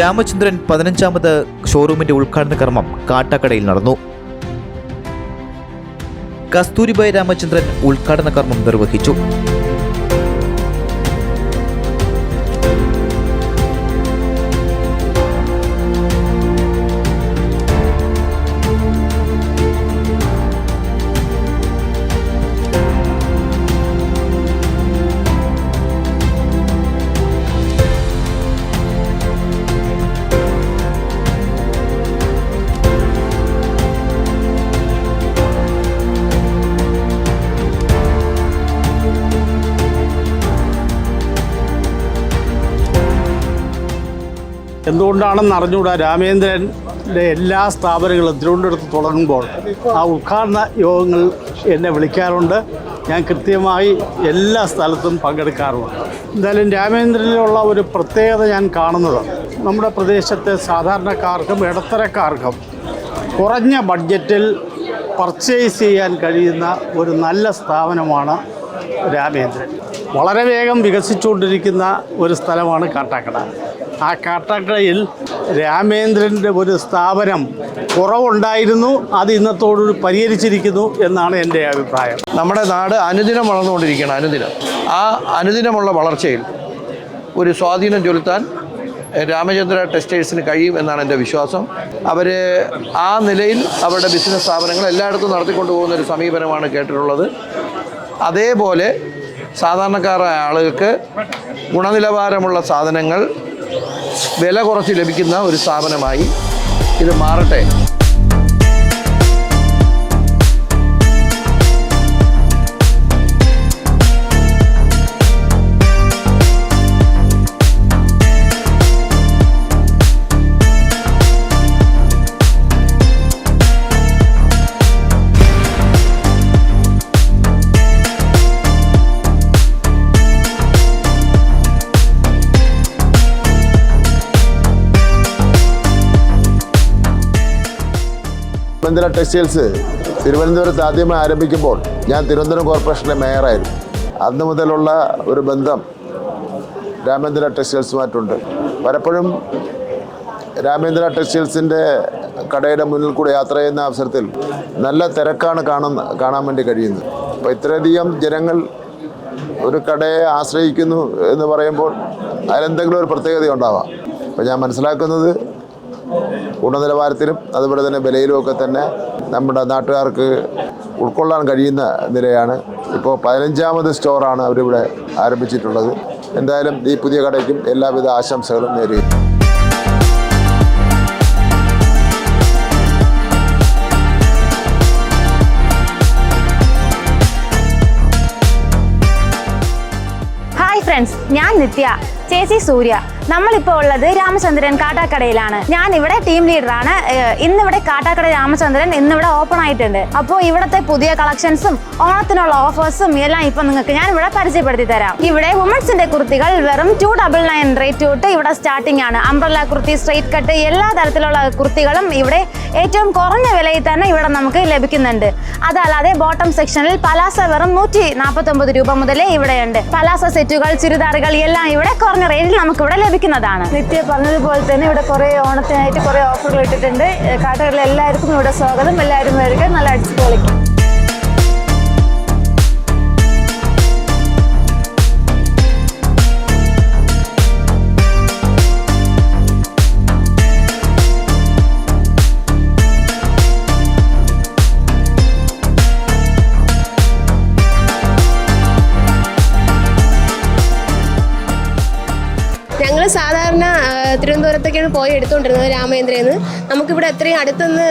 രാമചന്ദ്രൻ പതിനഞ്ചാമത് ഷോറൂമിന്റെ ഉദ്ഘാടന കർമ്മം കാട്ടാക്കടയിൽ നടന്നു. കസ്തൂരിബായ് രാമചന്ദ്രൻ ഉദ്ഘാടന കർമ്മം നിർവഹിച്ചു. എന്തുകൊണ്ടാണെന്ന് അറിഞ്ഞുകൂടാ? രാമേന്ദ്രന്റെ എല്ലാ സ്ഥാപനങ്ങളും തിരുവനന്തപുരത്ത് തുടങ്ങുമ്പോൾ ആ ഉദ്ഘാടന യോഗങ്ങൾ എന്നെ വിളിക്കാറുണ്ട്. ഞാൻ കൃത്യമായി എല്ലാ സ്ഥലത്തും പങ്കെടുക്കാറുമുണ്ട് എന്തായാലും രാമേന്ദ്രനിലുള്ള ഒരു പ്രത്യേകത ഞാൻ കാണുന്നത് നമ്മുടെ പ്രദേശത്തെ സാധാരണക്കാർക്കും ഇടത്തരക്കാർക്കും കുറഞ്ഞ ബഡ്ജറ്റിൽ പർച്ചേസ് ചെയ്യാൻ കഴിയുന്ന ഒരു നല്ല സ്ഥാപനമാണ് രാമേന്ദ്രൻ. വളരെ വേഗം വികസിച്ചുകൊണ്ടിരിക്കുന്ന ഒരു സ്ഥലമാണ് കാട്ടാക്കട. ആ കാട്ടാക്കടയിൽ രാമേന്ദ്രന്റെ ഒരു സ്ഥാപനം കുറവുണ്ടായിരുന്നു. അത് ഇന്നത്തോടുകൂടി പരിഹരിച്ചിരിക്കുന്നു എന്നാണ് എന്റെ അഭിപ്രായം. നമ്മുടെ നാട് അനുദിനം വളർന്നുകൊണ്ടിരിക്കുകയാണ് അനുദിനം. ആ അനുദിനമുള്ള വളർച്ചയിൽ ഒരു സ്വാധീനം ചെലുത്താൻ രാമചന്ദ്ര ടെക്സ്റ്റൈൽസിന് കഴിയും എന്നാണ് എന്റെ വിശ്വാസം. അവർ ആ നിലയിൽ അവരുടെ ബിസിനസ് സ്ഥാപനങ്ങൾ എല്ലായിടത്തും നടത്തിക്കൊണ്ടു പോകുന്ന ഒരു സമീപനമാണ് കേട്ടിട്ടുള്ളത്. അതേപോലെ സാധാരണക്കാരായ ആളുകൾക്ക് ഗുണനിലവാരമുള്ള സാധനങ്ങൾ വില കുറച്ച് ലഭിക്കുന്ന ഒരു സ്ഥാപനമായി ഇത് മാറട്ടെ. രാമേന്ദ്ര ടെക്സ്റ്റൈൽസ് തിരുവനന്തപുരത്ത് ആദ്യമായി ആരംഭിക്കുമ്പോൾ ഞാൻ തിരുവനന്തപുരം കോർപ്പറേഷനിലെ മേയറായിരുന്നു. അന്ന് മുതലുള്ള ഒരു ബന്ധം രാമേന്ദ്ര ടെക്സ്റ്റൈൽസുമായിട്ടുണ്ട്. പലപ്പോഴും രാമേന്ദ്ര ടെക്സ്റ്റൈൽസിന്റെ കടയുടെ മുന്നിൽ കൂടെ യാത്ര ചെയ്യുന്ന അവസരത്തിൽ നല്ല തിരക്കാണ് കാണുന്ന കാണാൻ വേണ്ടി കഴിയുന്നത്. അപ്പോൾ ഇത്രയധികം ജനങ്ങൾ ഒരു കടയെ ആശ്രയിക്കുന്നു എന്ന് പറയുമ്പോൾ അതിലെന്തെങ്കിലും ഒരു പ്രത്യേകത ഉണ്ടാവാം. അപ്പോൾ ഞാൻ മനസ്സിലാക്കുന്നത് ഗുണനിലവാരത്തിലും അതുപോലെ തന്നെ വിലയിലുമൊക്കെ തന്നെ നമ്മുടെ നാട്ടുകാർക്ക് ഉൾക്കൊള്ളാൻ കഴിയുന്ന നിലയാണ്. ഇപ്പോൾ പതിനഞ്ചാമത് സ്റ്റോറാണ് അവരിവിടെ ആരംഭിച്ചിട്ടുള്ളത്. എന്തായാലും ഈ പുതിയ കടയ്ക്കും എല്ലാവിധ ആശംസകളും നേരുന്നു. ഹായ് ഫ്രണ്ട്സ് ഞാൻ നിത്യ. ചേച്ചി സൂര്യ. നമ്മളിപ്പോൾ ഉള്ളത് രാമചന്ദ്രൻ കാട്ടാക്കടയിലാണ്. ഞാൻ ഇവിടെ ടീം ലീഡറാണ് ഇന്നിവിടെ കാട്ടാക്കട രാമചന്ദ്രൻ ഇന്നിവിടെ ഓപ്പൺ ആയിട്ടുണ്ട്. അപ്പോൾ ഇവിടുത്തെ പുതിയ കളക്ഷൻസും ഓണത്തിനുള്ള ഓഫേഴ്സും എല്ലാം ഇപ്പൊ നിങ്ങൾക്ക് ഞാൻ ഇവിടെ പരിചയപ്പെടുത്തി തരാം. ഇവിടെ വുമൻസിന്റെ കുർത്തികൾ വെറും ടു ഡബിൾ നയൻ റേറ്റ് തൊട്ട് ഇവിടെ സ്റ്റാർട്ടിംഗ് ആണ്. അംബ്രല്ല കുർത്തി സ്ട്രൈറ്റ് കട്ട് എല്ലാ തരത്തിലുള്ള കുർത്തികളും ഇവിടെ ഏറ്റവും കുറഞ്ഞ വിലയിൽ തന്നെ ഇവിടെ നമുക്ക് ലഭിക്കുന്നുണ്ട്. അതല്ലാതെ ബോട്ടം സെക്ഷനിൽ പലാസ വെറും നൂറ്റി നാൽപ്പത്തൊമ്പത് രൂപ മുതലേ ഇവിടെയുണ്ട്. പലാസ സെറ്റുകൾ ചുരിദാറുകൾ എല്ലാം ഇവിടെ കുറഞ്ഞ റേറ്റിൽ നമുക്ക് ഇവിടെ ലഭിക്കുന്നതാണ് നിത്യ പറഞ്ഞതുപോലെ തന്നെ ഇവിടെ കുറേ ഓണത്തിനായിട്ട് കുറേ ഓഫറുകൾ ഇട്ടിട്ടുണ്ട്. കാട്ടുകളിൽ എല്ലാവർക്കും ഇവിടെ സ്വാഗതം. എല്ലാവരും വരിക. നല്ല അടിച്ചു പൊളിക്കും സാധാരണ തിരുവനന്തപുരത്തേക്കാണ് പോയി എടുത്തുകൊണ്ടിരുന്നത് രാമേന്ദ്രയെന്ന് നമുക്കിവിടെ എത്രയും അടുത്തുനിന്ന്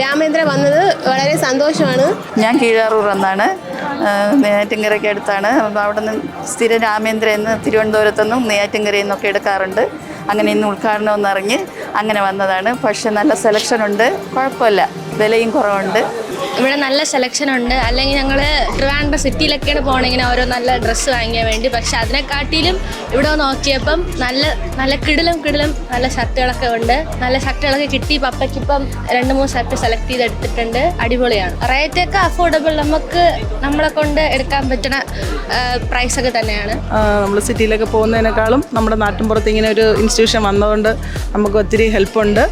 രാമേന്ദ്ര വന്നത് വളരെ സന്തോഷമാണ്. ഞാൻ കീഴാറൂർ എന്നാണ് നെയ്യാറ്റിൻകരയ്ക്ക് അടുത്താണ്. അപ്പോൾ അവിടെ നിന്ന് സ്ഥിരം രാമേന്ദ്ര എന്ന് തിരുവനന്തപുരത്തുനിന്നും നെയ്യാറ്റിൻകരയിൽ നിന്നൊക്കെ എടുക്കാറുണ്ട്. അങ്ങനെ ഇന്ന് ഉദ്ഘാടനം ഒന്നിറങ്ങി അങ്ങനെ വന്നതാണ്. പക്ഷെ നല്ല സെലക്ഷൻ ഉണ്ട്. കുഴപ്പമില്ല. വിലയും കുറവുണ്ട്. ഇവിടെ നല്ല സെലക്ഷൻ ഉണ്ട്. അല്ലെങ്കിൽ ഞങ്ങൾ ട്രിവാൻഡ്രം സിറ്റിയിലൊക്കെയാണ് പോകണമെങ്കിൽ ഓരോ നല്ല ഡ്രസ്സ് വാങ്ങിയാൽ വേണ്ടി. പക്ഷെ അതിനെക്കാട്ടിലും ഇവിടെ നോക്കിയപ്പം നല്ല നല്ല കിടിലും കിടിലും നല്ല ഷർട്ടുകളൊക്കെ ഉണ്ട്. നല്ല ഷർട്ടുകളൊക്കെ കിട്ടി. പപ്പയ്ക്കിപ്പം രണ്ട് മൂന്ന് ഷർട്ട് സെലക്ട് ചെയ്ത് എടുത്തിട്ടുണ്ട് അടിപൊളിയാണ്. റേറ്റൊക്കെ അഫോർഡബിൾ നമുക്ക് നമ്മളെ കൊണ്ട് എടുക്കാൻ പറ്റുന്ന പ്രൈസൊക്കെ തന്നെയാണ്. നമ്മൾ സിറ്റിയിലൊക്കെ പോകുന്നതിനേക്കാളും നമ്മുടെ നാട്ടിൻപുറത്ത് ഇങ്ങനെ ഒരു ഇൻസ്റ്റിറ്റ്യൂഷൻ വന്നതുകൊണ്ട് നമുക്ക് ഒത്തിരി ഹെൽപ്പുണ്ട്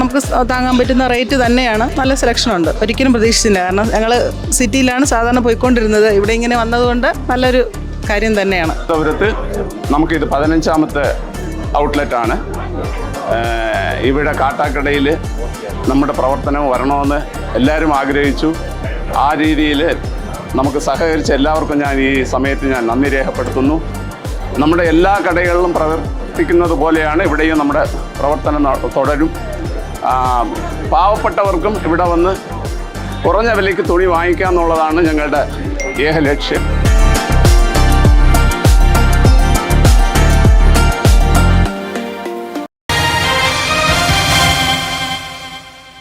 നമുക്ക് താങ്ങാൻ പറ്റുന്ന റേറ്റ് തന്നെയാണ്. നല്ല സെലക്ഷൻ ഉണ്ട്. ഒരിക്കലും പ്രതീക്ഷിച്ചില്ല. കാരണം ഞങ്ങൾ സിറ്റിയിലാണ് സാധാരണ പോയിക്കൊണ്ടിരുന്നത്. ഇവിടെ ഇങ്ങനെ വന്നതുകൊണ്ട് നല്ലൊരു കാര്യം തന്നെയാണ്. തിരുവനന്തപുരത്ത് നമുക്കിത് പതിനഞ്ചാമത്തെ ഔട്ട്ലെറ്റ് ആണ്. ഇവിടെ കാട്ടാക്കടയിൽ നമ്മുടെ പ്രവർത്തനം വരണമെന്ന് എല്ലാവരും ആഗ്രഹിച്ചു. ആ രീതിയിൽ നമുക്ക് സഹകരിച്ച എല്ലാവർക്കും ഞാൻ ഈ സമയത്ത് ഞാൻ നന്ദി രേഖപ്പെടുത്തുന്നു. നമ്മുടെ എല്ലാ കടകളിലും പ്രവർത്തിക്കുന്നത് പോലെയാണ് ഇവിടെയും നമ്മുടെ പ്രവർത്തനം തുടരും. പാവപ്പെട്ടവർക്കും ഇവിടെ വന്ന് കുറഞ്ഞ വിലയ്ക്ക് തുണി വാങ്ങിക്കുക എന്നുള്ളതാണ് ഞങ്ങളുടെ ഏക ലക്ഷ്യം.